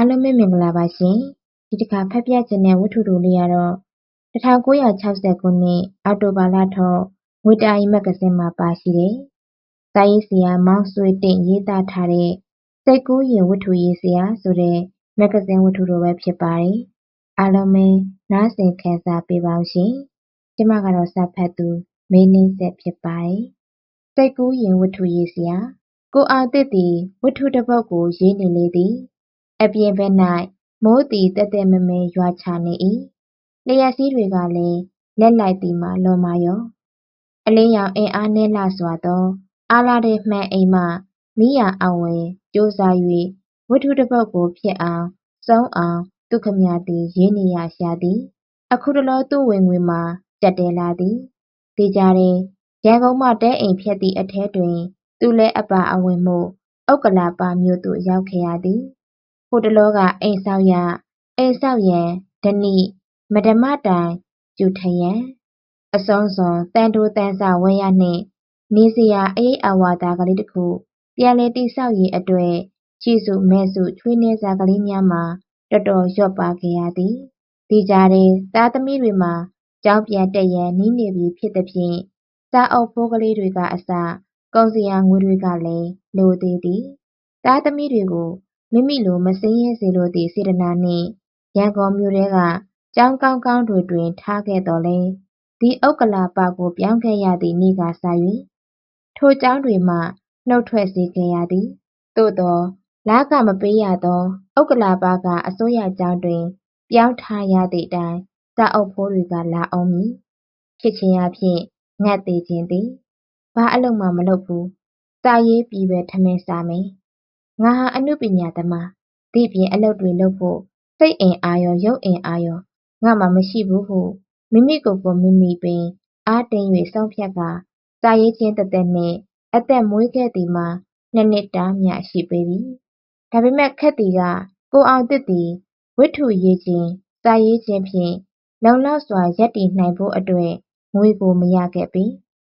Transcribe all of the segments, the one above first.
အားလုံးပဲမင်္ဂလာပါရှင်ဒီတစ်ခါဖတ်ပြချင်တဲ့ဝတ္ထုတိုလေးကတော့1960ခုနှစ်အောက်တိုဘာလထုတ်ငွေတာရီမဂ္ဂဇင်းမှာပါရှိတယ်။စာရေးဆရာမောင်ဆွေတင့်ရေးသားထားတဲ့စိတ်ကူးရင်ဝတ္ထုရေးဆရာဆိုတဲ့မဂ္ဂဇင်းဝတ္ထုတိုပဲဖြစ်ပါတယ်။အားလုံးပဲနားဆင်ခံစားပေးပါဦးရှင်။ကျမကတော့စာဖတ်သူမင်းနှင်းဆက်ဖြစ်ပါတယ်။စိတ်ကူးရင်ဝတ္ထုရေးဆရာကိုအောင်တစ်သည်ဝတ္ထုတစ်ပုဒ်ကိုရေးနေလေသည်။ အပြင်ဘက်၌မိုးသည်တည့်တည့်မဲမဲရွာချနေ၏။လျှပ်စီးတွေကလည်းလက်လိုက်သည်မှာလော်မာရော။အလင်းရောင်အင်အားနည်းလှစွာသောအားလာတဲ့မှန်အိမ်မှမီးရာအောင်ဝင်ကြိုးစား၍ဝတ္ထုတစ်ပုဒ်ကိုဖြစ်အောင်ဆုံးအောင်သူခမသည်ရေးနေရရှာသည်။အခုတလောသူ့ဝင်ငွေမှာကြက်တဲလာသည်။သေချာတယ်ရန်ကုန်မှတဲအိမ်ဖြတ်သည့်အထဲတွင် သူလည်းအပါအဝင်မို့ဥက္ကလာပမြို့သို့ရောက်ခဲ့ရသည်။ ဟိုတလောက အိမ်ဆောက်ရ အိမ်ဆောက်ရန် ဓနိ မဓမ္မတိုင်ကျူထရန် အဆုံးစွန်တန်တိုတန်ဆဝဲရနှင့် နေစရာ အရေးအဝါသာကလေးတစ်ခု ပြန်လည်တိဆောက်ရေးအတွက်ချီစုမဲစု ချွေးနှဲစာကလေးများမှာ တော်တော်ရော့ပါခဲ့ရသည်။ဒီကြားထဲ သားသမီးတွေမှာ ကျောင်းပြန်တက်ရန် နီးနေပြီဖြစ်သဖြင့် စာအုပ်ဖိုးကလေးတွေကအစ ကုန်စရာငွေတွေကလည်း လိုသေးသည်။သားသမီးတွေကို မိမိလို မဆင်းရဲစေလိုသည့် စေတနာနှင့် ရန်ကုန်မြို့ထဲက ကျောင်းကောင်းကောင်းတွေတွင် ထားခဲ့သော်လည်း ဒီဥက္ကလာပကို ပြောင်းခဲ့ရသည့်နေ့ကစ၍ထိုကျောင်းတွေမှ နှုတ်ထွက်စေခဲ့ရသည်။သို့သော် လခမပေးရသော ဥက္ကလာပက အစိုးရကျောင်းတွင် ပြောင်းထားရသည့်တိုင်စာအုပ်ဖိုးတွေက လာဦးမည်။ဖြစ်ခြင်းအားဖြင့် ငတ်သေခြင်းသည်။ဘာအလုပ်မှ မလုပ်ဘူး။စာရေးပြီးပဲ ထမင်းစားမယ်။ ငါဟာအနုပညာသမား။ဒီပြင်အလုပ်တွေလုပ်ဖို့စိတ်အင်အားရောရုပ်အင်အားရောငါမှာမရှိဘူးဟုမိမိကိုယ်ကိုမိမိပင် အားတင်း၍ဆုံးဖြတ်ကာစာရေးခြင်းသက်သက်နှင့်အသက်မွေးခဲ့သည်မှာနှစ်နှစ်တာမျှရှိပေပြီ။ဒါပေမဲ့ခက်သည်ကကိုအောင်သစ်သည်ဝတ္ထုရေးခြင်း၊စာရေးခြင်းဖြင့်လုံလောက်စွာရပ်တည်နိုင်ဖို့အတွက်ငွေကိုမရခဲ့ပေ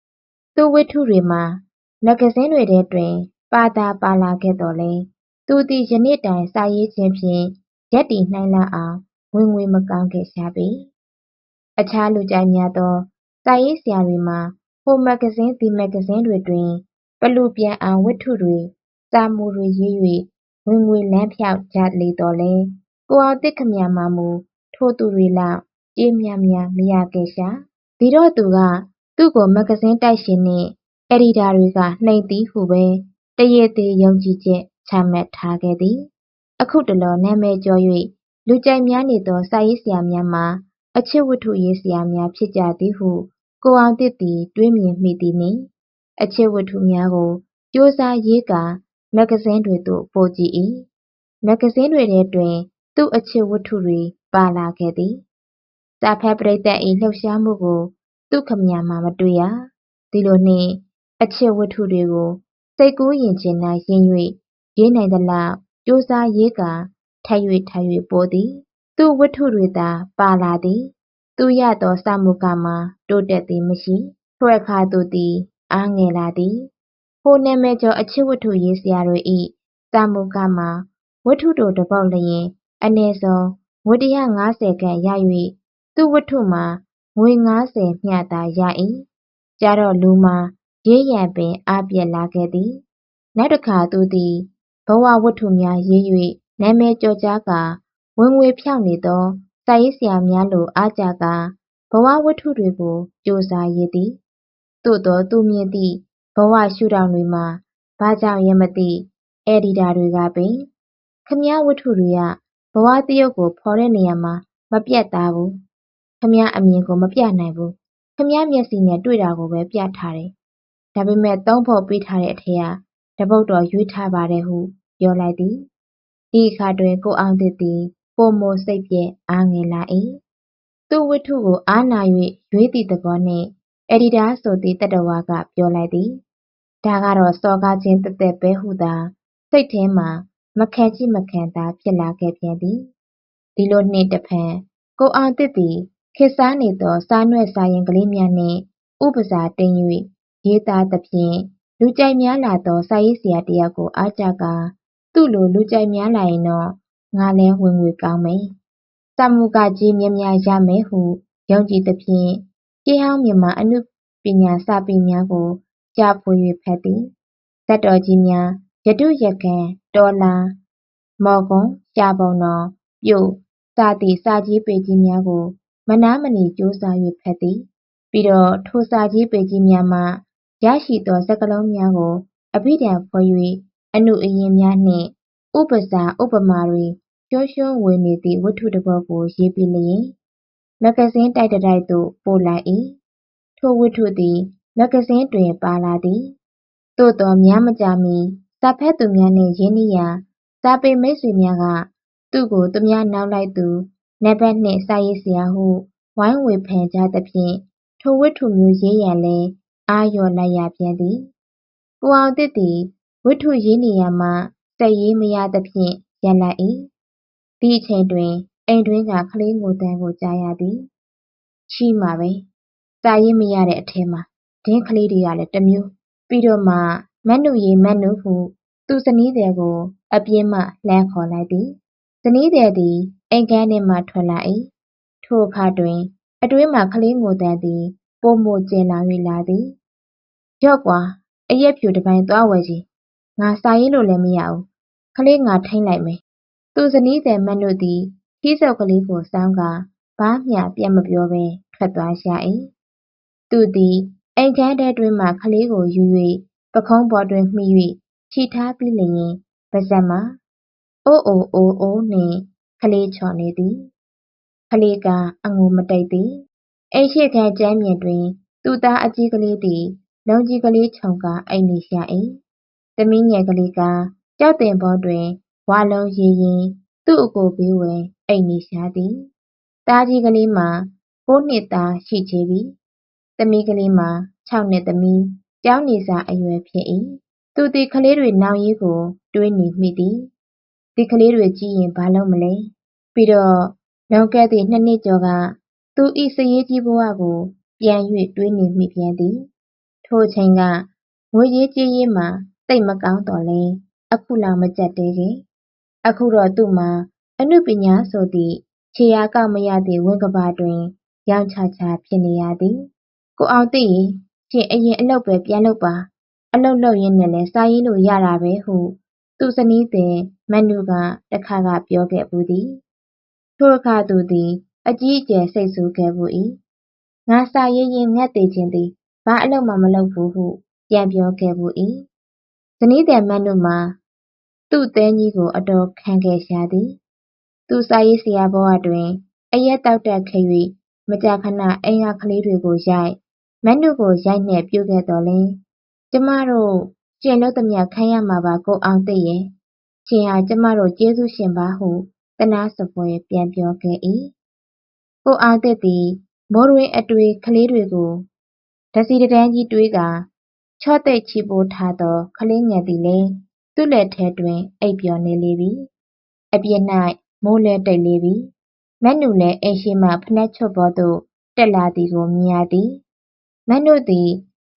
။သူ့ဝတ္ထုတွေမှာမဂ္ဂဇင်းတွေထဲတွင် ပါသာပါလာခဲ့သော်လည်းသူသည်ယနေ့တိုင်စာရေးခြင်းဖြင့်ရပ်တည်နိုင်လောက်အောင်ဝင်ငွေမကောင်းခဲ့ရှာပေ။အခြားလူကြိုက်များသောစာရေးဆရာတွေမှာဟိုမဂ္ဂဇင်းဒီမဂ္ဂဇင်းတွေတွင် ပလူပြန်အောင်ဝတ္ထုတွေစာမူတွေရေး၍ဝင်ငွေလမ်းဖြောက်ကြလေသော်လည်းကိုအောင်သစ်ခမမှာမူထိုသူတွေလောက်ကြေးများများမရခဲ့ရှာ။ဒီတော့သူကသူ့ကိုမဂ္ဂဇင်းတိုက်ရှင်နှင့်အယ်ဒီတာတွေကနှိမ်သည်ဟုပဲ တရေသေးယုံကြည်ချက်ချမှတ်ထားခဲ့သည်။အခုတလောနာမည်ကျော်၍လူကြိုက်များနေသောစာရေးဆရာများမှာအချစ်ဝတ္ထုရေးဆရာများဖြစ်ကြသည်ဟုကိုအောင်သစ်သည်တွေးမြင်မိသည်နှင့်အချစ်ဝတ္ထုများကိုကြိုးစားရေးကာမဂ္ဂဇင်းတွေသို့ပို့ကြည့်၏။မဂ္ဂဇင်းတွေထဲတွင် သူ့အချစ်ဝတ္ထုတွေပါလာခဲ့သည်။စာဖတ်ပရိသတ်၏လှုပ်ရှားမှုကိုသူ့ခမမှာမတွေ့ရ။ဒီလိုနှင့်အချစ်ဝတ္ထုတွေကို စိတ်ကူးယဉ်ကျေးနာရင်း၍ရေးနိုင်သလောက်ကြိုးစားရေးကာထပ်၍ထပ်၍ပို့သည်။သူ့ဝတ္ထုတွေသာပါလာသည်။သူရသောစာမူကားမှာတိုးတက်သည်မရှိ။ထိုအခါသူသည် အားငယ်လာသည်။ဟိုနာမည်ကျော်အချစ်ဝတ္ထုရေးဆရာတွေ၏စာမူကားမှာဝတ္ထုတိုတစ်ပုဒ်လျှင်အနည်းဆုံးငွေ၁၅၀ခန့်ရ၍သူ့ဝတ္ထုမှာငွေ၅၀မျှသာရ၏။ကြာတော့လူမှာ ရေးရန်ပင် အားပျက်လာခဲ့သည်။နောက်တစ်ခါ သူသည် ဘဝဝတ္ထုများရေး၍နာမည်ကျော်ကြားကာ ဝင်ငွေဖြောင့်နေသော စာရေးဆရာများလို အားကျကာ ဘဝဝတ္ထုတွေကို ကြိုးစားရေးသည်။သို့သော်သူမြင်သည့် ဘဝရှုထောင့်တွေမှာ ဘာကြောင့်ယမသိ အယ်ဒီတာတွေကပင်ခမည်းဝတ္ထုတွေက ဘဝသရုပ်ကို ဖော်တဲ့နေရာမှာ မပြတ်သားဘူး။ခမည်းအမြင်ကို မပြနိုင်ဘူး။ခမည်းမျက်စိနဲ့ တွေ့တာကိုပဲ ပြထားတယ်။ ဒါပေမဲ့ သုံးဖို့ပေးထားတဲ့အထက်ကတပုတ်တော်ရွေးထားပါတယ်ဟု ပြောလိုက်သည်။ဒီအခါတွင် ကိုအောင်သစ်သည် ပိုမိုစိတ်ပျက် အားငယ်လာ၏။သူ့ဝတ္ထုကို အားနာ၍ရွေးသည့်သဘောနှင့် အယ်ဒီတာဆိုသည့် သတ္တဝါက ပြောလိုက်သည်။ဒါကတော့ စော်ကားခြင်းသက်သက်ပဲဟုသာ စိတ်ထဲမှာ မခံချိမခံသာ ဖြစ်လာခဲ့ပြန်သည်။ဒီလိုနှင့်တဖန် ကိုအောင်သစ်သည် ခေတ်စားနေသော စာနွဲ့စာယဉ်ကလေးများနှင့် ဥပစာတင်၍ ရေးသားသဖြင့် လူကြိုက်များလာသော စာရေးဆရာတစ်ယောက်ကို အားကျကာ သူ့လို လူကြိုက်များလာရင်တော့ ငါလည်း ဝင်ငွေကောင်းမယ်။စာမှုကကြီးများများရမယ်ဟု ယုံကြည်သဖြင့် ရှေးဟောင်းမြန်မာအနုပညာစာပေများကိုကြားဖွယ်၍ဖတ်သည်။ဇာတ်တော်ကြီးများ ယတုယကံ တော်လာမော်ကွန်ရှားပုံတော် ပြုတ်စသည့် စာကြီးပေကြီးများကို မနားမနေ ကြိုးစား၍ဖတ်သည်။ပြီးတော့ ထိုစာကြီးပေကြီးများမှ ရရှိသောစကားလုံးများကို အဘိဓမ္မာဖွဲ့၍အနုအယင်များနှင့် ဥပစာဥပမာတွေရွှွှွှွှဝေနေသည့် ဝတ္ထုတစ်ပုဒ်ကို ရေးပြီးလျှင် မဂ္ဂဇင်းတိုက်တစ်တိုက်သို့ ပို့လိုက်၏။ထိုဝတ္ထုသည် မဂ္ဂဇင်းတွင် ပါလာသည်။သို့သော် များမကြာမီ စာဖတ်သူများနှင့် ရင်းနှီးရာ စာပေမိတ်ဆွေများက သူ့ကို သူများနောက်လိုက်သူ၊နံပါတ်နှစ်စာရေးဆရာဟု ဝိုင်းဝေဖန်ကြသဖြင့် ထိုဝတ္ထုမျိုးရေးရန်လည်း အားလျော့လိုက်ရပြန်သည်။ကိုအောင်သစ်သည်ဝတ္ထုရေးနေရာမှဆက်ရေးမရသဖြင့်ရပ်လိုက်၏။ဒီအချိန်တွင်အိမ်တွင်းကကလေးငိုသံကိုကြားရသည်။ရှိမှာပဲ။စာရေးမရတဲ့အထဲမှာဒင်းကလေးတွေကလည်းတစ်မျိုး။ပြီးတော့မှမနုရေမနုဟုသူ့ဇနီးသည်ကိုအပြင်မှလှမ်းခေါ်လိုက်သည်။ဇနီးသည်သည်အိမ်ခန်းထဲမှထွက်လာ၏။ထိုအခါတွင် အတွင်းမှကလေးငိုသံသည် ပိုမိုကျယ်လောင်၍လာသည်။ရော့ကွာအရက်ဖြူတစ်ပိုင်းသွားဝယ်ကြည့်။ငါစာရေးလို့လည်းမရဘူး။ကလေးငါထိန်းလိုက်မယ်။သူ့ဇနီးသည်မနုသည်ထီးစုပ်ကလေးကိုစောင်းကာဘာမျှပြန်မပြောဘဲထွက်သွားရှာ၏။သူသည်အိမ်ခန်းထဲတွင်မှကလေးကိုယူ၍ပခုံးပေါ်တွင်မှီ၍ခြိထားပြီးလျှင်ပါးစပ်မှာအိုးအိုအိုအိုနှင့်ကလေးချော်နေသည်။ကလေးကအငိုမတိတ်သည်။ အိမ်ရှေ့ခန်းကြမ်းပြင်တွင် သူ့သားအကြီးကလေးသည် လုံးကြီးကလေးခြုံကာ အိပ်နေရှာ၏။သမီးငယ်ကလေးက ကျောက်သင်ပေါတွင် ဝါးလုံးရေးရင်း သူ့အကိုဘေးဝယ်အိပ်နေရှာသည်။သားကြီးကလေးမှာ ကိုးနှစ်သား ရှိချေပြီ။သမီးကလေးမှာ ခြောက်နှစ်သမီး ကျောင်းနေစာအရွယ်ဖြစ်၏။သူသည် ကလေးတွေနောင်ရေးကို တွေးနေမိသည်။ဒီကလေးတွေကြီးရင် ဘာလုပ်မလဲ။ပြီးတော့ လွန်ခဲ့သည့် နှစ်နှစ်ကျော်က သူ၏စာရေးကြီးဘဝကို ပြန်၍တွေးနေမိပြန်သည်။ထိုအချိန်က ငွေရေးကြေးရေးမှာ သိပ်မကောင်းသော်လည်းအခုလောက်မကျပ်တည်းခဲ့။အခုတော့သူ့မှာ အနုပညာဆိုသည့်ခြေရာကောက်မရသည့်ဝင်းကမ္ဘာတွင် ရောင့်ချချဖြစ်နေရသည်။ကိုအောင်သစ်ရေရှင်အရင်အလုပ်ပဲပြန်လုပ်ပါ။အလုပ်လုပ်ရင်းနဲ့လည်းစာရေးလို့ရတာပဲဟုသူ့ဇနီးသည်မနုကတစ်ခါကပြောခဲ့ဖူးသည်။ထိုအခါသူသည် အကြီးအကျယ် စိတ်ဆိုးခဲ့ဖူး၏။ငါစာရေးရင်း ငတ်သေချင်သည် ဘာအလုပ်မှ မလုပ်ဘူးဟု ပြန်ပြောခဲ့ဖူး၏။ဇနီးသည် မနုမှာ သူ့သည်းကြီးကို အတော်ခံခဲ့ရှာသည်။သူ့စာရေးဆရာဘဝတွင် အရက်သောက်တတ်ခဲ့၍မကြာခဏ အိမ်ကကလေးတွေကိုရိုက်၊မနုကို ရိုက်နှင့်ပြုခဲ့သော်လည်း ကျမတို့ ရှင်လုပ်သမျှ ခံရမှာပါ ကိုအောင်သစ်ရယ်။ရှင်ဟာ ကျမတို့ ကျေးဇူးရှင်ပါဟု သနားစားဖွယ် ပြန်ပြောခဲ့၏။ ကိုအောင်သစ်သည် မိုးတွင်းအတွေ့ကလေးတွေကို တစီတတန်းကြီးတွေးကာ ချော့သိပ်ချီပိုးထားသော ကလေးငယ်သည်လည်း သူ့လက်ထဲတွင် အိပ်ပျော်နေလေပြီ။အပြင်၌မိုးလည်းတိတ်လေပြီ။မနုလည်း အိမ်ရှေ့မှ ဖိနပ်ချွတ်ပေါ်သို့ တက်လာသည်ကို မြင်ရသည်။မနုသည်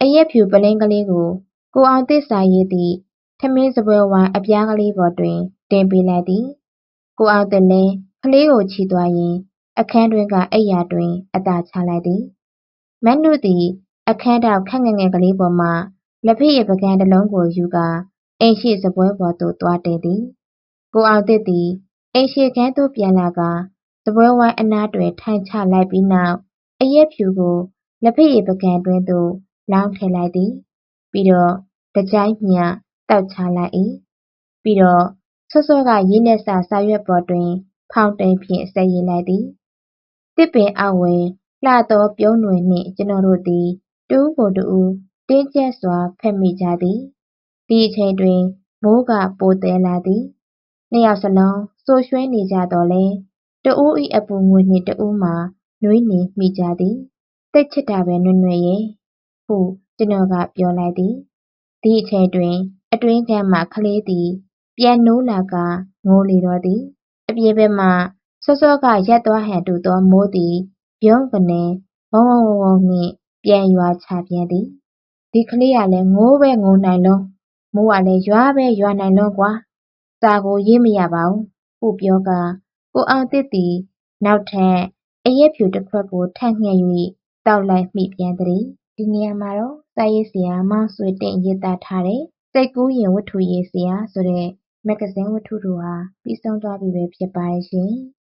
အရက်ဖြူပုလင်းကလေးကို ကိုအောင်သစ်စာရေးသည့် ထမင်းစားပွဲဝိုင်းအပြားကလေးပေါ်တွင် တင်ပေးလိုက်သည်။ကိုအောင်သစ်လည်း ကလေးကိုချီသွားရင်း အခန်းတွင်းက အိပ်ယာတွင် အသာချလိုက်သည်။မနုသည် အခန်းထောက်ခပ်ငယ်ငယ်ကလေးပေါ်မှ လက်ဖက်ရည်ပန်းကန်တစ်လုံးကိုယူကာ အိမ်ရှေ့စားပွဲပေါ်သို့ သွားတည်သည်။ကိုအောင်သစ်သည် အိမ်ရှေ့ခန်းသို့ ပြန်လာကာ စားပွဲဝိုင်းအနားတွင် ထိုင်ချလိုက်ပြီးနောက် အရက်ဖြူကို လက်ဖက်ရည်ပန်းကန်တွင်းသို့ လောင်းထည့်လိုက်သည်။ပြီးတော့ တစ်ကျိုင်းမျှ သောက်ချလိုက်၏။ပြီးတော့ စောစောက ရေးလက်စ စာရွက်ပေါ်တွင် ဖောင်တိန်ဖြင့် ဆက်ရေးလိုက်သည်။ သစ်ပင်အောက်ဝယ်လှသောပြုံးနွယ်နှင့် ကျွန်တော်တို့သည်တစ်ဦးကိုတစ်ဦး တင်းကျပ်စွာ ဖက်မိကြသည်။ဒီအချိန်တွင် မိုးက ပိုသည်းလာသည်။နှစ်ယောက်စလုံး စိုရွှဲနေကြသော်လည်းတစ်ဦး၏အပူငွေ့နှင့်တစ်ဦးမှာ နွေးနေမိကြသည်။သိပ်ချစ်တာပဲနွယ်နွယ်ရယ် ဟု ကျွန်တော်က ပြောလိုက်သည်။ဒီအချိန်တွင် အတွင်းခန်းမှ ကလေးသည် ပြန်နိုးလာကာ ငိုလေတော့သည်။အပြင်ဘက်မှ စောစောကရပ်သွားဟန်တူသောမိုးသည်ဗြုန်းကနဲဝုန်းဝုန်းဝုန်းဝုန်းနှင့်ပြန်ရွာချပြန်သည်။ဒီကလေးကလည်းငိုးပဲငိုနိုင်လွန်းမိုးကလည်းရွာပဲရွာနိုင်လွန်းကွာ။စာကိုရေးမရပါဘူး။ပို့ပြောကာကိုအောင်သစ်သည်နောက်ထပ်အရက်ဖြူတစ်ခွက်ကိုထပ်ငှက်၍သောက်လိုက်မိပြန်သည်။ဒီနေရာမှာတော့စာရေးဆရာမောင်ဆွေတင့်ရေးသားထားတဲ့စိတ်ကူးယဉ်ဝတ္ထုရေးဆရာဆိုတဲ့မဂ္ဂဇင်းဝတ္ထုတိုဟာပြီးဆုံးသွားပြီပဲဖြစ်ပါတယ်ရှင်။